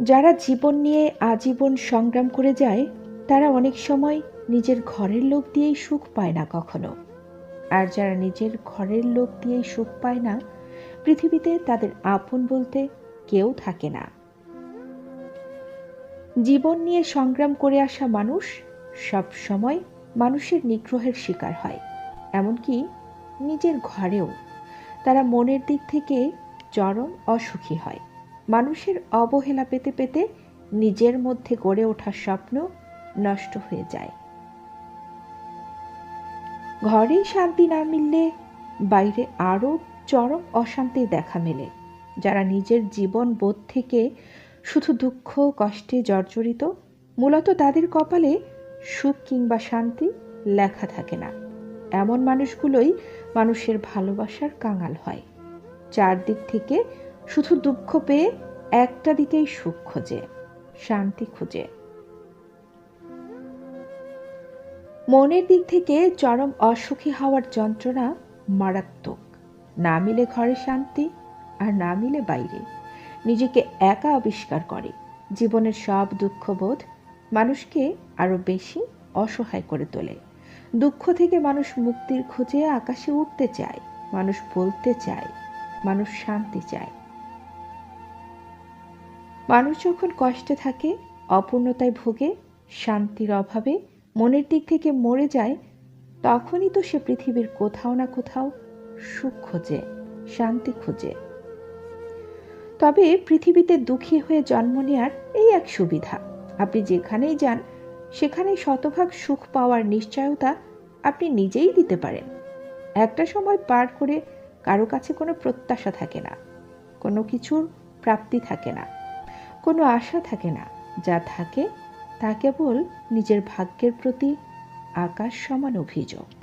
যারা জীবন নিয়ে আজীবন সংগ্রাম করে যায়, তারা অনেক সময় নিজের ঘরের লোক দিয়েই সুখ পায় না কখনো। আর যারা নিজের ঘরের লোক দিয়েই সুখ পায় না, পৃথিবীতে তাদের আপন বলতে কেউ থাকে না। জীবন নিয়ে সংগ্রাম করে আসা মানুষ সব সময় মানুষের নিগ্রহের শিকার হয়। এমনকি নিজের ঘরেও তারা মনের দিক থেকে চরম অসুখী হয়। মানুষের অবহেলা পেতে পেতে নিজের মধ্যে গড়ে ওঠা স্বপ্ন নষ্ট হয়ে যায়। ঘরেই শান্তি না মিললে বাইরে আরও চরম অশান্তি দেখা মেলে, যারা নিজের জীবন বোধ থেকে শুধু দুঃখ, কষ্টে জর্জরিত, মূলত তাদের কপালে সুখ কিংবা শান্তি লেখা থাকে না। এমন মানুষগুলোই মানুষের ভালোবাসার কাঙাল হয়। চারদিক থেকে শুধু দুঃখ পেয়ে একটা দিকেই সুখ খোঁজে, শান্তি খুঁজে। মনের দিক থেকে চরম অসুখী হওয়ার যন্ত্রণা মারাত্মক। না মিলে ঘরে শান্তি আর না মিলে বাইরে। নিজেকে একা আবিষ্কার করে। জীবনের সব দুঃখবোধ মানুষকে আরও বেশি অসহায় করে তোলে। দুঃখ থেকে মানুষ মুক্তির খোঁজে আকাশে উঠতে চায়, মানুষ বলতে চায়, মানুষ শান্তি চায়। মানুষ যখন কষ্টে থাকে, অপূর্ণতায় ভোগে, শান্তির অভাবে, মনের দিক থেকে মরে যায়, তখনই তো সে পৃথিবীর কোথাও না কোথাও সুখ খোঁজে, শান্তি খোঁজে। তবে পৃথিবীতে দুঃখী হয়ে জন্ম নেওয়ার এই এক সুবিধা। আপনি যেখানেই যান, সেখানে শতভাগ সুখ পাওয়ার নিশ্চয়তা আপনি নিজেই দিতে পারেন। একটা সময় পার করে কারও কাছে কোনো প্রত্যাশা থাকে না, কোনো কিছুর প্রাপ্তি থাকে না। কোনো আশা থাকে না। যা থাকে তা কেবল নিজের ভাগ্যের প্রতি আকাশ সমান অভিযোগ।